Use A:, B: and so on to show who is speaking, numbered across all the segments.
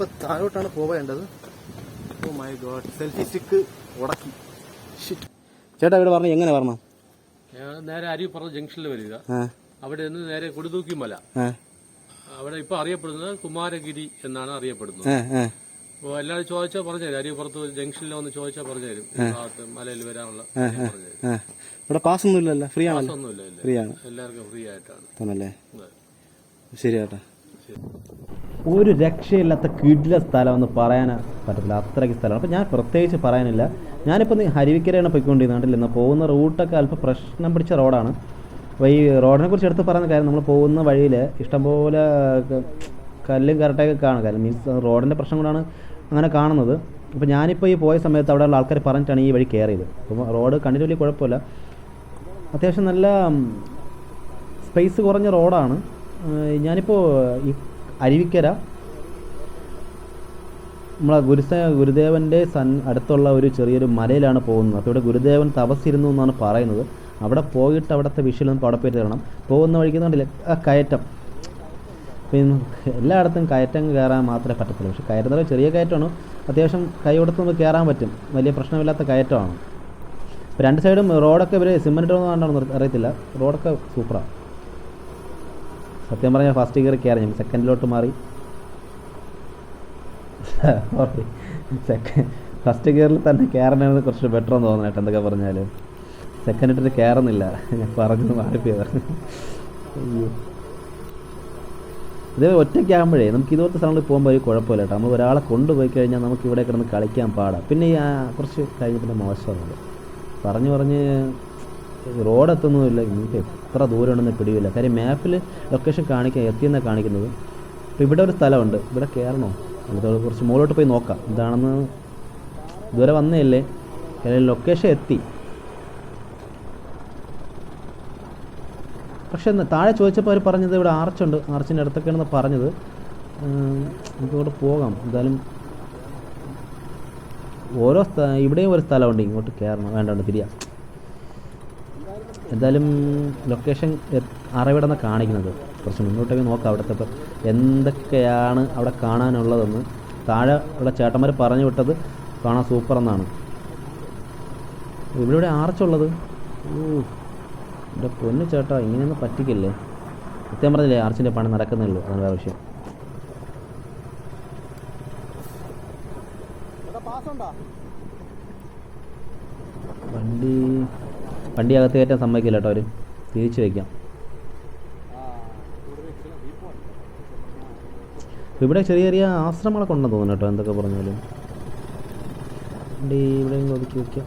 A: നമ്മളിപ്പോ താഴോട്ടാണ് പോവേണ്ടത്. Oh my god selfie stick ഉടക്കി. ഷിറ്റ് ചേട്ടാ ഇവിടെ പറഞ്ഞു എങ്ങനെ
B: പറഞ്ഞു? നേരെ അരി പറഞ്ഞ ജംഗ്ഷനിൽ വരിക. അവിടെ നിന്ന് നേരെ കൊടുതൂക്കി മല. അവിടെ ഇപ്പൊ അറിയപ്പെടുന്നത് കുമാരഗിരി എന്നാണ് അറിയപ്പെടുന്നത്.
A: അപ്പൊ
B: അപ്പോൾ എല്ലാവരും ചോദിച്ചാൽ പറഞ്ഞുതരും അരിപ്പുറത്ത് ജംഗ്ഷനിൽ വന്ന് ചോദിച്ചാൽ പറഞ്ഞുതരും. ഭാഗത്ത് മലയിൽ വരാനുള്ള
A: ഇവിടെ പാസ് ഒന്നും ഇല്ലല്ലോ ഫ്രീ
B: ഒന്നുമില്ല
A: ഫ്രീ ആണ്.
B: എല്ലാവർക്കും ഫ്രീ ആയിട്ടാണ്.
A: ശരി ചേട്ടാ.
C: ഒരു രക്ഷയില്ലാത്ത കിടില സ്ഥലം എന്ന് പറയാൻ പറ്റത്തില്ല. അത്രയ്ക്ക് സ്ഥലമാണ്. അപ്പോൾ ഞാൻ പ്രത്യേകിച്ച് പറയാനില്ല. ഞാനിപ്പോൾ ഹരിവിക്കരയാണ് പോയിക്കൊണ്ടിരുന്നത് ഇന്ന് പോകുന്ന റൂട്ടൊക്കെ അല്പം പ്രശ്നം പിടിച്ച റോഡാണ്. അപ്പോൾ ഈ റോഡിനെ കുറിച്ച് എടുത്ത് പറയുന്ന കാര്യം നമ്മൾ പോകുന്ന വഴിയിൽ ഇഷ്ടംപോലെ കല്ലും കരട്ടൊക്കെ കാണും. കാരണം മീൻസ് റോഡിന്റെ പ്രശ്നം കൊണ്ടാണ് അങ്ങനെ കാണുന്നത്. അപ്പോൾ ഞാനിപ്പോൾ ഈ പോയ സമയത്ത് അവിടെയുള്ള ആൾക്കാർ പറഞ്ഞിട്ടാണ് ഈ വഴി കയറിയത് അപ്പോൾ റോഡ് കണ്ടിട്ട് വലിയ കുഴപ്പമില്ല. അത്യാവശ്യം നല്ല സ്പേസ് കുറഞ്ഞ റോഡാണ്. ഞാനിപ്പോൾ ഈ അരുവിക്കര നമ്മളെ ഗുരുസ ഗുരുദേവന്റെ സൻ അടുത്തുള്ള ഒരു ചെറിയൊരു മലയിലാണ് പോകുന്നത്. അപ്പോൾ ഇവിടെ ഗുരുദേവൻ തപസ്സിരുന്നു എന്നാണ് പറയുന്നത്. അവിടെ പോയിട്ട് അവിടുത്തെ വിഷയം പോയി തരണം പോകുന്ന വഴിക്ക് കണ്ടില്ല? കയറ്റം. പിന്നെ എല്ലായിടത്തും കയറ്റം കയറാൻ മാത്രമേ പറ്റത്തുള്ളൂ. പക്ഷേ കയറ്റുന്നത് ചെറിയ കയറ്റമാണ്. അത്യാവശ്യം കൈ കൊടുത്ത് നമുക്ക് കയറാൻ പറ്റും. വലിയ പ്രശ്നമില്ലാത്ത കയറ്റമാണ്. രണ്ട് സൈഡും റോഡൊക്കെ ഇവർ സിമെന്റ് കൊണ്ടാണോ അറിയത്തില്ല. റോഡൊക്കെ സൂപ്പറാണ് സത്യം പറഞ്ഞാൽ ഫസ്റ്റ് ഗിയർ കയറി ഞാൻ സെക്കൻഡിലോട്ട് മാറി. സോറി സെക്കൻഡ് ഫസ്റ്റ് ഗിയറിൽ തന്നെ കയറണമെന്ന് കുറച്ച് ബെറ്റർ എന്ന് തോന്നുന്നു കേട്ടോ എന്തൊക്കെ പറഞ്ഞാൽ സെക്കൻഡ് ഇട്ടിട്ട് കയറുന്നില്ല ഞാൻ പറഞ്ഞു മാറിപ്പോയത്. ഇത് ഒറ്റയ്ക്കാകുമ്പോഴേ നമുക്ക് ഇതുപോലത്തെ സ്ഥലങ്ങളിൽ പോകുമ്പോൾ ഒരു കുഴപ്പമില്ല കേട്ടോ നമ്മൾ ഒരാളെ കൊണ്ടുപോയി കഴിഞ്ഞാൽ നമുക്ക് ഇവിടെ കിടന്ന് കളിക്കാൻ പാടാം. പിന്നെ ഈ കുറച്ച് പിന്നെ മോശമാണ് പറഞ്ഞു പറഞ്ഞ് റോഡ് നിങ്ങൾക്ക് എത്ര ദൂരം ഉണ്ടെന്ന് പിടിയില്ല. കാര്യം മാപ്പിൽ ലൊക്കേഷൻ കാണിക്കാൻ എത്തിയെന്നാണ് കാണിക്കുന്നത്. അപ്പോൾ ഇവിടെ ഒരു സ്ഥലമുണ്ട്. ഇവിടെ കയറണോ അടുത്തോട് കുറച്ച് മുകളിലോട്ട് പോയി നോക്കാം. ഇതാണെന്ന് ഇതുവരെ വന്നതല്ലേ? കാര്യം ലൊക്കേഷൻ എത്തി. പക്ഷേ താഴെ ചോദിച്ചപ്പോൾ അവർ പറഞ്ഞത് ഇവിടെ ആർച്ചുണ്ട് ആർച്ചിന്റെ അടുത്തൊക്കെയാണെന്ന് പറഞ്ഞത്. നമുക്കിവിടെ നമുക്ക് പോകാം. എന്തായാലും ഓരോ സ്ഥ ഇവിടെയും ഒരു സ്ഥലമുണ്ട്. ഇങ്ങോട്ട് കയറണം വേണ്ട വേണ്ട തിരിയാം. എന്തായാലും ലൊക്കേഷൻ അറിവിടെന്ന് കാണിക്കുന്നത്. കുറച്ച് മുന്നോട്ടേക്ക് നോക്കാം അവിടുത്തെ ഇപ്പോൾ എന്തൊക്കെയാണ് അവിടെ കാണാനുള്ളതെന്ന്. താഴെ ഉള്ള ചേട്ടന്മാർ പറഞ്ഞു വിട്ടത് കാണാൻ സൂപ്പർ എന്നാണ് ഇവിടെ ഇവിടെ ആർച്ചുള്ളത്? ഓ എന്റെ പൊന്നു ചേട്ടാ ഇങ്ങനെയൊന്നും പറ്റിക്കില്ലേ? സത്യം പറഞ്ഞില്ലേ ആർച്ചിന്റെ പണി നടക്കുന്നുള്ളൂ അതാണ് വേറെ വിഷയം. വണ്ടി വണ്ടി അകത്ത് കയറ്റാൻ സമ്മതിക്കില്ല കേട്ടോ അവർ തിരിച്ചു വയ്ക്കാം. ഇവിടെ ചെറിയ ചെറിയ ആശ്രമങ്ങളൊക്കെ ഉണ്ടെന്ന് തോന്നുന്നു കേട്ടോ എന്തൊക്കെ പറഞ്ഞാലും. വണ്ടി ഇവിടെ ഒതുക്കി വയ്ക്കാം.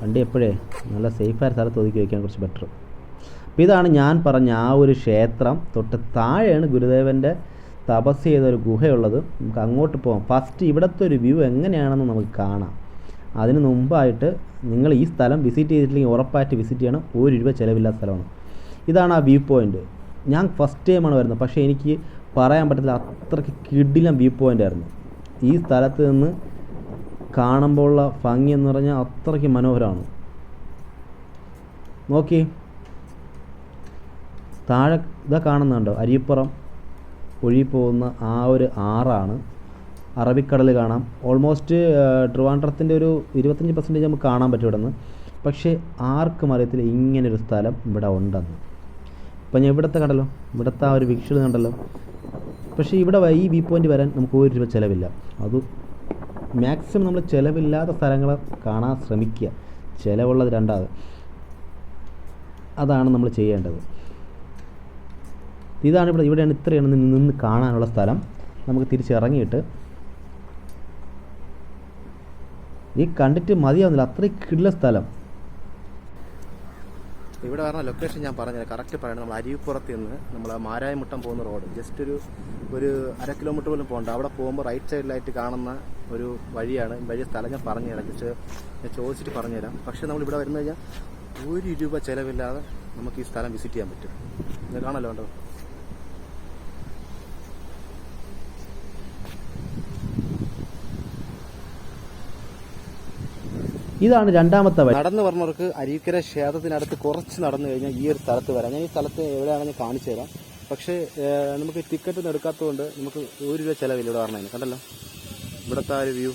C: വണ്ടി എപ്പോഴേ? നല്ല സേഫായ സ്ഥലത്ത് ഒതുക്കി വയ്ക്കാൻ കുറച്ച് ബെറ്റർ അപ്പോൾ ഇതാണ് ഞാൻ പറഞ്ഞ ആ ഒരു ക്ഷേത്രം. തൊട്ട് താഴെയാണ് ഗുരുദേവന്റെ തപസ് ചെയ്ത ഒരു ഗുഹയുള്ളത്. നമുക്ക് അങ്ങോട്ട് പോകാം ഫസ്റ്റ് ഇവിടുത്തെ ഒരു വ്യൂ എങ്ങനെയാണെന്ന് നമുക്ക് കാണാം. അതിന് മുമ്പായിട്ട് നിങ്ങൾ ഈ സ്ഥലം വിസിറ്റ് ചെയ്തിട്ടില്ലെങ്കിൽ ഉറപ്പായിട്ട് വിസിറ്റ് ചെയ്യണം. ഒരു രൂപ ചിലവില്ലാത്ത സ്ഥലമാണ്. ഇതാണ് ആ വ്യൂ പോയിന്റ് ഞാൻ ഫസ്റ്റ് ടൈമാണ് വരുന്നത്. പക്ഷേ എനിക്ക് പറയാൻ പറ്റത്തില്ല അത്രയ്ക്ക് കിടിലം വ്യൂ പോയിന്റ് ആയിരുന്നു. ഈ സ്ഥലത്ത് നിന്ന് കാണുമ്പോഴുള്ള ഭംഗി എന്ന് പറഞ്ഞാൽ അത്രയ്ക്ക് മനോഹരമാണ്. നോക്കി. താഴെ ഇതാ കാണുന്നുണ്ടോ? അരിപ്പുറം ഒഴുകിപ്പോകുന്ന ആ ഒരു ആറാണ്. അറബിക്കടൽ കാണാം. ഓൾമോസ്റ്റ് ട്രിവാൻഡ്രത്തിന്റെ ഒരു ഇരുപത്തഞ്ച് പെർസെന്റേജ് നമുക്ക് കാണാൻ പറ്റും ഇവിടെ നിന്ന് പക്ഷേ ആർക്കും അറിയത്തില്ല ഇങ്ങനൊരു സ്ഥലം ഇവിടെ ഉണ്ടെന്ന്. ഇപ്പം ഞാൻ ഇവിടുത്തെ കണ്ടല്ലോ. ഇവിടുത്തെ ആ ഒരു വിഷ്വൽ കണ്ടല്ലോ. പക്ഷേ ഇവിടെ ഈ വ്യൂ പോയിന്റ് വരാൻ നമുക്ക് ഒരു രൂപ ചിലവില്ല. അത് മാക്സിമം നമ്മൾ ചിലവില്ലാത്ത സ്ഥലങ്ങൾ കാണാൻ ശ്രമിക്കുക. ചിലവുള്ളത് രണ്ടാമത് അതാണ് നമ്മൾ ചെയ്യേണ്ടത്. ഇതാണ് ഇവിടെ ഇവിടെയാണ് ഇത്രയാണ് നിന്ന് കാണാനുള്ള സ്ഥലം. നമുക്ക് തിരിച്ചിറങ്ങിയിട്ട് ഈ കണ്ടിട്ട് മതിയാവുന്നില്ല. അത്രയും കിടില സ്ഥലം.
A: ഇവിടെ പറഞ്ഞ ലൊക്കേഷൻ ഞാൻ പറഞ്ഞത് കറക്റ്റ് പറയണം. നമ്മൾ അരിപ്പുറത്ത് നിന്ന് നമ്മൾ മാരായമുട്ടം പോകുന്ന റോഡ് ജസ്റ്റ് ഒരു ഒരു അര കിലോമീറ്റർ പോലും പോകണ്ട. അവിടെ പോകുമ്പോൾ റൈറ്റ് സൈഡിലായിട്ട് കാണുന്ന ഒരു വഴിയാണ്. വഴി സ്ഥലം ഞാൻ പറഞ്ഞുതരാം. ജസ്റ്റ് ഞാൻ ചോദിച്ചിട്ട് പറഞ്ഞുതരാം. പക്ഷേ നമ്മൾ ഇവിടെ വരുന്ന കഴിഞ്ഞാൽ ഒരു രൂപ ചിലവില്ലാതെ നമുക്ക് ഈ സ്ഥലം വിസിറ്റ് ചെയ്യാൻ പറ്റും. ഇത് കാണല്ലോ വേണ്ടത്
C: ഇതാണ് രണ്ടാമത്തെ വഴി.
A: നടന്നു പറഞ്ഞവർക്ക് അരീക്കര ക്ഷേത്രത്തിനടുത്ത് കുറച്ച് നടന്നു കഴിഞ്ഞാൽ ഈ ഒരു സ്ഥലത്ത് വരാം. ഞാൻ ഈ സ്ഥലത്ത് എവിടെയാണെന്ന് കാണിച്ചു തരാം. പക്ഷേ നമുക്ക് ടിക്കറ്റ് ഒന്നും എടുക്കാത്തതുകൊണ്ട് നമുക്ക് ഒരു രൂപ ചിലവില്ല ഇവിടെ പറഞ്ഞതിന് കണ്ടല്ലോ? ഇവിടുത്തെ ആ ഒരു വ്യൂ.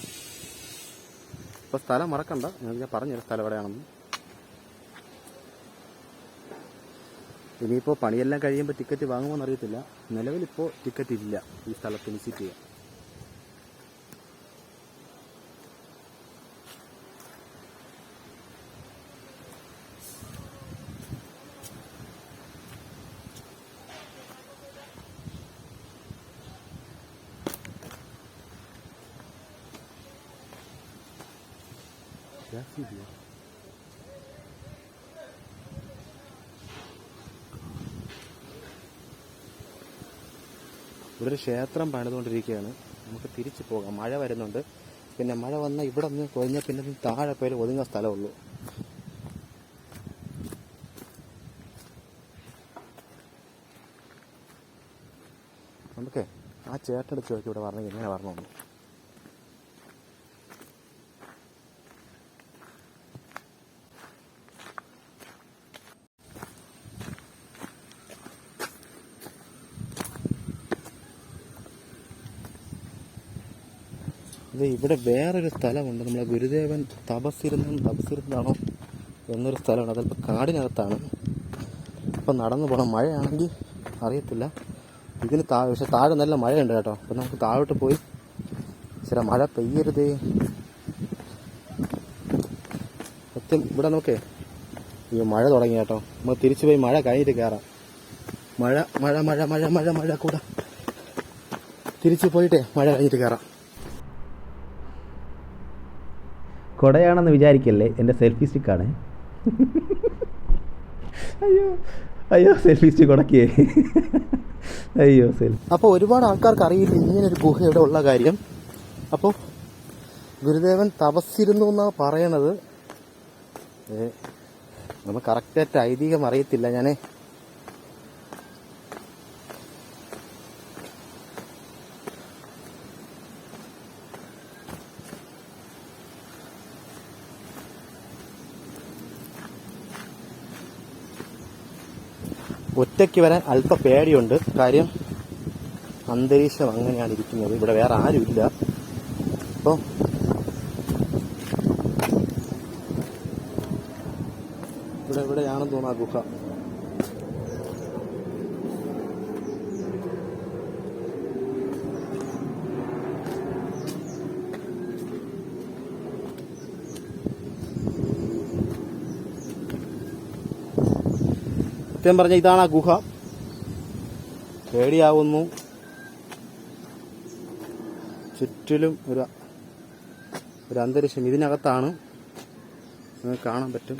A: ഇപ്പൊ സ്ഥലം മറക്കണ്ട. ഞാൻ പറഞ്ഞൊരു സ്ഥലം എവിടെയാണെന്ന്. ഇനിയിപ്പോൾ പണിയെല്ലാം കഴിയുമ്പോൾ ടിക്കറ്റ് വാങ്ങുമോ എന്നറിയത്തില്ല നിലവിലിപ്പോൾ ടിക്കറ്റ് ഇല്ല ഈ സ്ഥലത്ത് വിസിറ്റ് ചെയ്യാൻ. Grazie a Dio. ഇവിടെ ഒരു ക്ഷേത്രം പണിതുകൊണ്ടിരിക്കുകയാണ്. നമുക്ക് തിരിച്ചു പോകാം. മഴ വരുന്നുണ്ട്. പിന്നെ മഴ വന്നാൽ ഇവിടെ നിന്ന് കൊഴിഞ്ഞാൽ പിന്നെ താഴെ പേര് ഒതുങ്ങുന്ന സ്ഥലമുള്ളൂ. നമുക്ക് ആ ചേട്ടനടുത്ത് നോക്കി ഇവിടെ പറഞ്ഞു ഇങ്ങനെ പറഞ്ഞു ഇത് ഇവിടെ വേറൊരു സ്ഥലമുണ്ട്. നമ്മളെ ഗുരുദേവൻ തപസ്സിരുന്നും തപസ്സിരുന്നാണോ എന്നൊരു സ്ഥലമാണ് അതല്പം കാടിനകത്താണ്. അപ്പം നടന്നു പോകണം മഴയാണെങ്കിൽ അറിയത്തില്ല. ഇതിന് താഴെ പക്ഷെ താഴെ നല്ല മഴയുണ്ട് കേട്ടോ. അപ്പം നമുക്ക് താഴോട്ട് പോയി. ചില മഴ പെയ്യരുതേ. സത്യം ഇവിടെ നോക്കേ. ഈ മഴ തുടങ്ങി കേട്ടോ. നമ്മൾ തിരിച്ചു പോയി മഴ കഴിഞ്ഞിട്ട് കയറാം മഴ മഴ മഴ മഴ മഴ മഴ കൂടെ. തിരിച്ചു പോയിട്ടേ മഴ കഴിഞ്ഞിട്ട് കയറാം
C: കുടയാണെന്ന് വിചാരിക്കല്ലേ? എന്റെ സെൽഫി സ്റ്റിക്കാണ് അയ്യോ അയ്യോ സെൽഫി സ്റ്റിക്ക് ഉടക്കിയേ അയ്യോ സെൽഫി
A: അപ്പോൾ ഒരുപാട് ആൾക്കാർക്ക് അറിയില്ല ഇങ്ങനെ ഒരു ഗുഹ ഇവിടെ ഉള്ള കാര്യം. അപ്പോൾ ഗുരുദേവൻ തപസ്സിരുന്നു എന്നാണ് പറയണത്. നമ്മൾ കറക്റ്റായിട്ട് ഐതിഹ്യം അറിയത്തില്ല ഞാൻ ഒറ്റയ്ക്ക് വരാൻ അല്പ പേടിയുണ്ട്. കാര്യം അന്തരീക്ഷം അങ്ങനെയാണ് ഇരിക്കുന്നത്. ഇവിടെ വേറെ ആരുമില്ല. അപ്പോൾ ഇവിടെ ഇവിടെയാണെന്ന് തോന്നുന്നു ആ ഗുഹ. സത്യം പറഞ്ഞ ഇതാണ് ആ ഗുഹ. പേടിയാവുന്നു. ചുറ്റിലും ഒരു ഒരു അന്തരീക്ഷം. ഇതിനകത്താണ് നിങ്ങൾക്ക് കാണാൻ പറ്റും.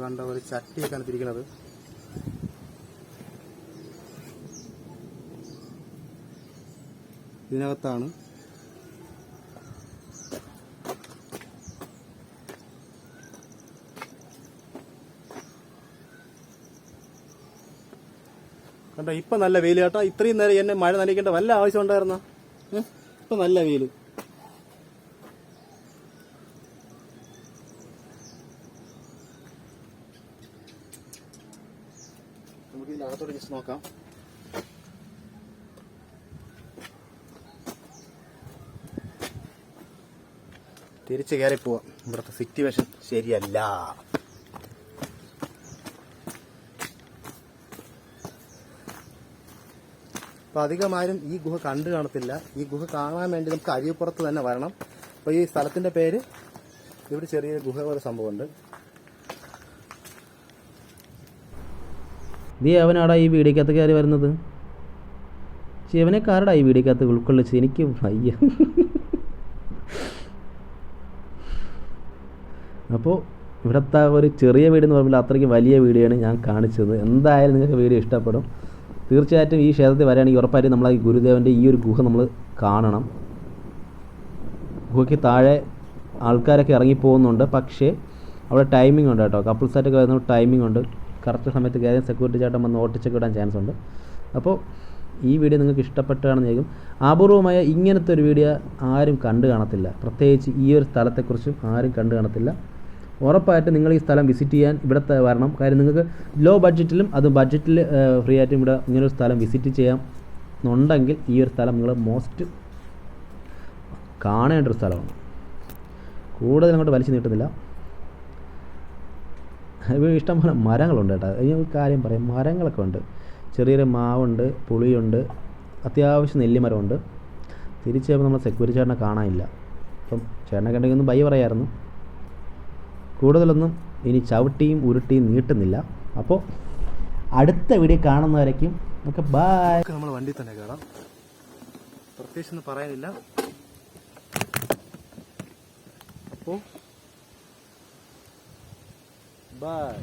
A: കണ്ട ഒരു ചട്ടിയൊക്കെയാണ് തിരിക്കണത് ഇതിനകത്താണ് കണ്ടോ ഇപ്പൊ നല്ല വെയിൽ കേട്ടോ. ഇത്രയും നേരം എന്നെ മഴ നനയ്ക്കേണ്ട വല്ല ആവശ്യം ഉണ്ടായിരുന്ന? ഇപ്പൊ നല്ല വെയിൽ നമുക്ക് നോക്കാം. തിരിച്ച് കയറി പോവാം. ഇവിടുത്തെ സിറ്റുവേഷൻ ശരിയല്ല. അപ്പോൾ അധികം ആരും ഈ ഗുഹ കണ്ടു കാണത്തില്ല. ഈ ഗുഹ കാണാൻ വേണ്ടി നമുക്ക് അരിയപ്പുറത്ത് തന്നെ വരണം. അപ്പോൾ ഈ സ്ഥലത്തിന്റെ പേര് ഇവിടെ ചെറിയൊരു ഗുഹ പോലെ സംഭവമുണ്ട്.
C: നീ അവനാടാ ഈ വീടിക്കകത്ത് കയറി വരുന്നത്? ശിവനെക്കാരടാ ഈ വീടിക്കകത്ത് ഉൾക്കൊള്ളിച്ച്? എനിക്ക് വയ്യ. അപ്പോൾ ഇവിടുത്തെ ഒരു ചെറിയ വീട് എന്ന് പറയുമ്പോൾ അത്രയ്ക്ക് വലിയ വീഡിയോയാണ് ഞാൻ കാണിച്ചത്. എന്തായാലും നിങ്ങൾക്ക് വീഡിയോ ഇഷ്ടപ്പെടും. തീർച്ചയായിട്ടും ഈ ക്ഷേത്രത്തിൽ വരികയാണെങ്കിൽ ഉറപ്പായിട്ടും നമ്മൾ ഈ ഗുരുദേവന്റെ ഈ ഒരു ഗുഹ നമ്മൾ കാണണം. ഗുഹയ്ക്ക് താഴെ ആൾക്കാരൊക്കെ ഇറങ്ങിപ്പോകുന്നുണ്ട്. പക്ഷേ അവിടെ ടൈമിംഗ് ഉണ്ട് കേട്ടോ. കപ്പിൾസായിട്ടൊക്കെ വരുന്ന ടൈമിംഗ് ഉണ്ട്. കറക്റ്റ് സമയത്ത് കയറി സെക്യൂരിറ്റി ചേട്ടൻ വന്ന് ഓട്ടിച്ചൊക്കെ ഇടാൻ ചാൻസ് ഉണ്ട്. അപ്പോൾ ഈ വീഡിയോ നിങ്ങൾക്ക് ഇഷ്ടപ്പെട്ടതാണെന്ന് ചോദിക്കും അപൂർവമായ ഇങ്ങനത്തെ ഒരു വീഡിയോ ആരും കണ്ടു കാണത്തില്ല. പ്രത്യേകിച്ച് ഈ ഒരു സ്ഥലത്തെക്കുറിച്ചും ആരും കണ്ടു കാണത്തില്ല. ഉറപ്പായിട്ടും നിങ്ങൾ ഈ സ്ഥലം വിസിറ്റ് ചെയ്യാൻ ഇവിടെ വരണം. കാര്യം നിങ്ങൾക്ക് ലോ ബഡ്ജറ്റിലും അത് ബഡ്ജറ്റിൽ ഫ്രീ ആയിട്ടും ഇവിടെ ഇങ്ങനൊരു സ്ഥലം വിസിറ്റ് ചെയ്യാം എന്നുണ്ടെങ്കിൽ ഈ ഒരു സ്ഥലം നിങ്ങൾ മോസ്റ്റ് കാണേണ്ട ഒരു സ്ഥലമാണ്. കൂടുതൽ അങ്ങോട്ട് വലിച്ചു നീട്ടുന്നില്ല. ഇഷ്ടംപോലെ മരങ്ങളുണ്ട് കേട്ടോ. ഇനി കാര്യം പറയാം. മരങ്ങളൊക്കെ ഉണ്ട്. ചെറിയൊരു മാവുണ്ട് പുളിയുണ്ട് അത്യാവശ്യം നെല്ലിമരമുണ്ട് തിരിച്ചു നമ്മൾ സെക്യൂരിറ്റി ചേട്ടനെ കാണാനില്ല. അപ്പം ചേട്ടനെ കണ്ടെങ്കിൽ ഒന്ന് ബൈ പറയായിരുന്നു. കൂടുതലൊന്നും ഇനി ചവിട്ടിയും ഉരുട്ടിയും നീട്ടുന്നില്ല. അപ്പോൾ അടുത്ത വീഡിയോ കാണുന്നവരേക്കും നമുക്ക് ബായ്
A: നമ്മൾ വണ്ടി തന്നെ കയറാം പ്രത്യേകിച്ച് ഒന്നും പറയാനില്ല. അപ്പോൾ ബൈ